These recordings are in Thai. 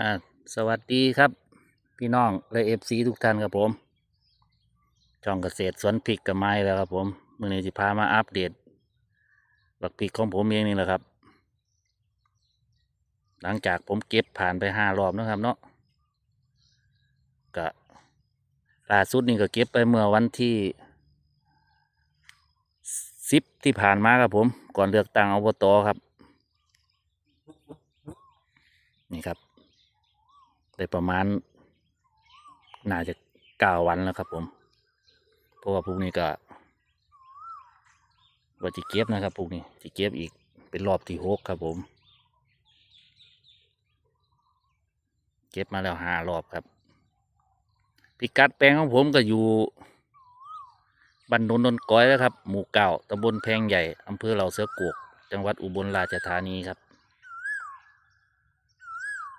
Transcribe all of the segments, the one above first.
อ่าสวัสดีครับ พี่น้องและเอฟซีทุกท่านครับผมช่องเกษตรสวนพริกกับไม้แล้วครับผมมื่อนี้จะพามาอัปเดตบักพริกของผมเองนี่แหละครับ หลังจากผมเก็บผ่านไปห้ารอบนะครับเนาะก็ล่าสุดนี่ก็เก็บไปเมื่อวันที่สิบที่ผ่านมาครับผม ก่อนเลือกตั้งอบตครับ นี่ครับ ได้ประมาณ น่าจะเก้าวันแล้วครับ ผม เพราะว่าพวกนี้ก็ว่าจะเก็บนะครับพวกนี้จะเก็บอีกเป็นรอบที่หกครับผม เก็บมาแล้วห้ารอบครับ พิกัดแปลงของผมก็อยู่บ้านนนนนก้อยแล้วครับ หมู่เก้าตำบลแพงใหญ่อำเภอเหล่าเสือกวก จังหวัดอุบลราชธานีครับ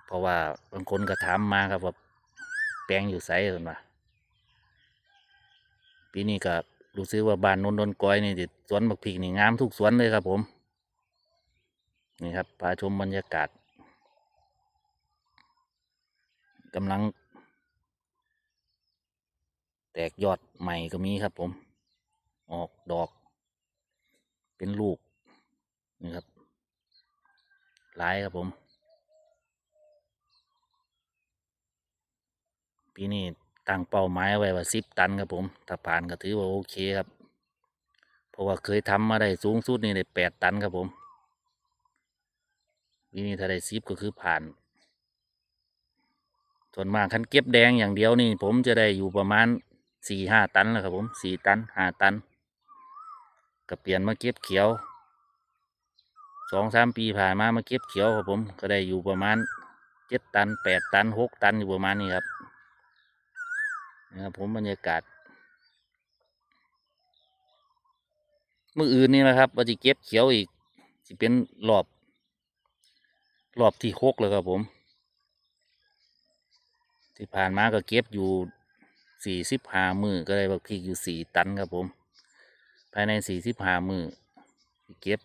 เพราะว่าบางคนก็ถามมาครับว่าแปลงอยู่ไสเห็นว่าปีนี้ก็รู้สึกว่าบ้านนนนนก้อยนี่ติสวนบักพริกนี่งามทุกสวนเลยครับ ผม นี่ครับพาชมบรรยากาศกำลัง แตกยอดใหม่ก็มีครับ ผม ออกดอก เป็นลูกนี่ครับหลายครับผม ปีนี้ตั้งเป้าหมายไว้ว่าสิบตันครับผม ถ้าผ่านก็ถือว่าโอเคครับ เพราะว่าเคยทำมาได้สูงสุดนี่ได้แปดตันครับผมปีนี้ถ้าได้สิบก็คือผ่าน ส่วนมากคันเก็บแดงอย่างเดียวนี่ ผมจะได้อยู่ประมาณสี่ห้าตันแล้วครับผมสี่ตันห้าตันก็เปลี่ยนมาเก็บเขียวสองสามปีผ่านมามาเก็บเขียวครับผม ก็ได้อยู่ประมาณเจ็ดตันแปดตันหกตันอยู่ประมาณนี้ครับ นะครับผมบรรยากาศเมืออื่นนี่นะครับว่าจะเก็บเขียวอีกจะเป็นรอบรอบที่หกแล้วครับผม ที่ผ่านมาก็เก็บอยู่สี่สิบห้ามือก็ได้บักพริกอยู่สี่ตันครับผม ภายในสี่สิบห้ามือเก็บ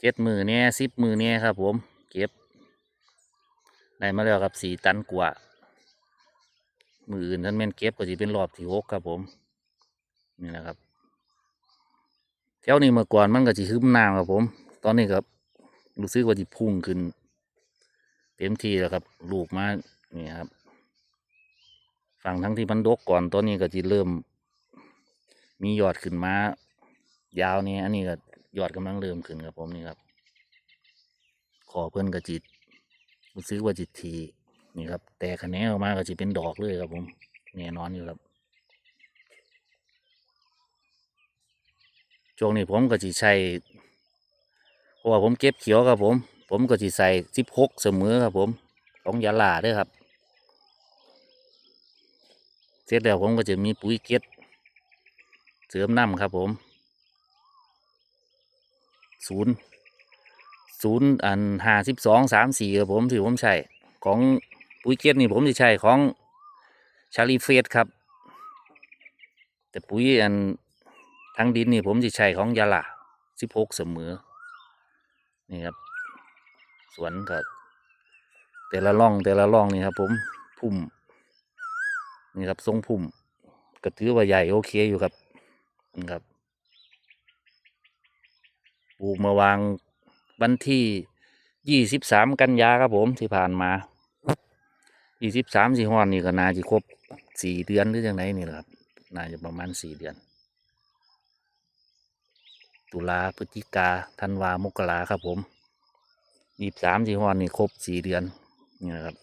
เจ็ดมือเนี่ยสิบมือเนี่ยครับผม เก็บได้มาแล้วครับสี่ตันกว่า มืออื่นท่านแม่นเก็บก็จะเป็นรอบที่หกครับผม นี่แหละครับแถวนี้เมื่อก่อนมันก็จะขึ้นน้ำครับผม ตอนนี้ครับรู้สึกว่าจะพุ่งขึ้น เต็มที่แล้วครับ ลูกมานี่ครับ ฝั่งทั้งที่มันดกก่อนตอนนี้ก็จะเริ่ม มียอดขึ้นมายาวนี่อันนี้ก็ยอดกำลังเริ่มขึ้นครับผมนี่ครับขอเพื่อนกระจิตรู้สึกว่าจิตที นี่ครับ แต่คะแนนออกมาก็จะเป็นดอกเลยครับผมแน่นอนอยู่ครับช่วงนี้ผมก็จะใช้เพราะว่าผมเก็บเขียวครับผม ผมก็จะใส่สิบหกเสมอครับผมของยาลาด้วยครับ เสร็จแล้วผมก็จะมีปุ๋ยเก็ดเสริมน้ำครับผมศูนย์ศูนย์อันห้าสิบสองสามสี่ครับผมที่ผมใช้ของ ปุ๋ยเก็ดนี่ผมจะใช้ของชาลีเฟสครับ แต่ปุ๋ยอันทางดินนี่ผมจะใช้ของยาลาสิบหกเสมอ นี่ครับ สวนก็แต่ละร่องแต่ละร่องนี่ครับ ผมพุ่ม นี่ครับทรงพุ่มก็ถือว่าใหญ่โอเคอยู่ครับนี่ครับปลูกมาวางวันที่ยี่สิบสามกันยาครับผมที่ผ่านมา ยี่สิบสามสี่ห้อนนี่ก็น่าจะครบสี่เดือนหรือยังไงนี่แหละครับ น่าจะประมาณสี่เดือน ตุลาพฤศจิกาธันวามกราครับผมยี่สิบสามสี่ห้อนนี่ครบสี่เดือนนี่แหละครับ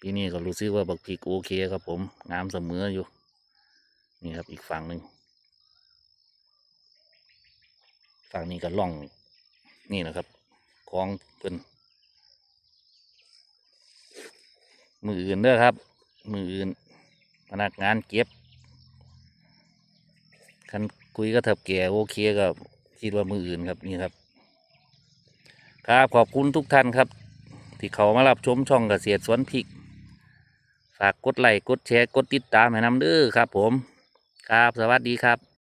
ปีนี้ก็รู้สึกว่าบักพริกโอเคครับผม งามเสมออยู่ นี่ครับอีกฝั่งหนึ่งฝั่งนี้ก็ล่องนี่นะครับของเพิ่น มืออื่นเด้อครับ มืออื่นพนักงานเก็บคันคุยก็ถับแก่โอเคก็คิดว่ามืออื่นครับนี่ครับ ครับขอบคุณทุกท่านครับ ที่เขามารับชมช่องเกษตรสวนพริก ฝากกดไลค์กดแชร์กดติดตามให้นำเด้อครับ ผม ครับสวัสดีครับ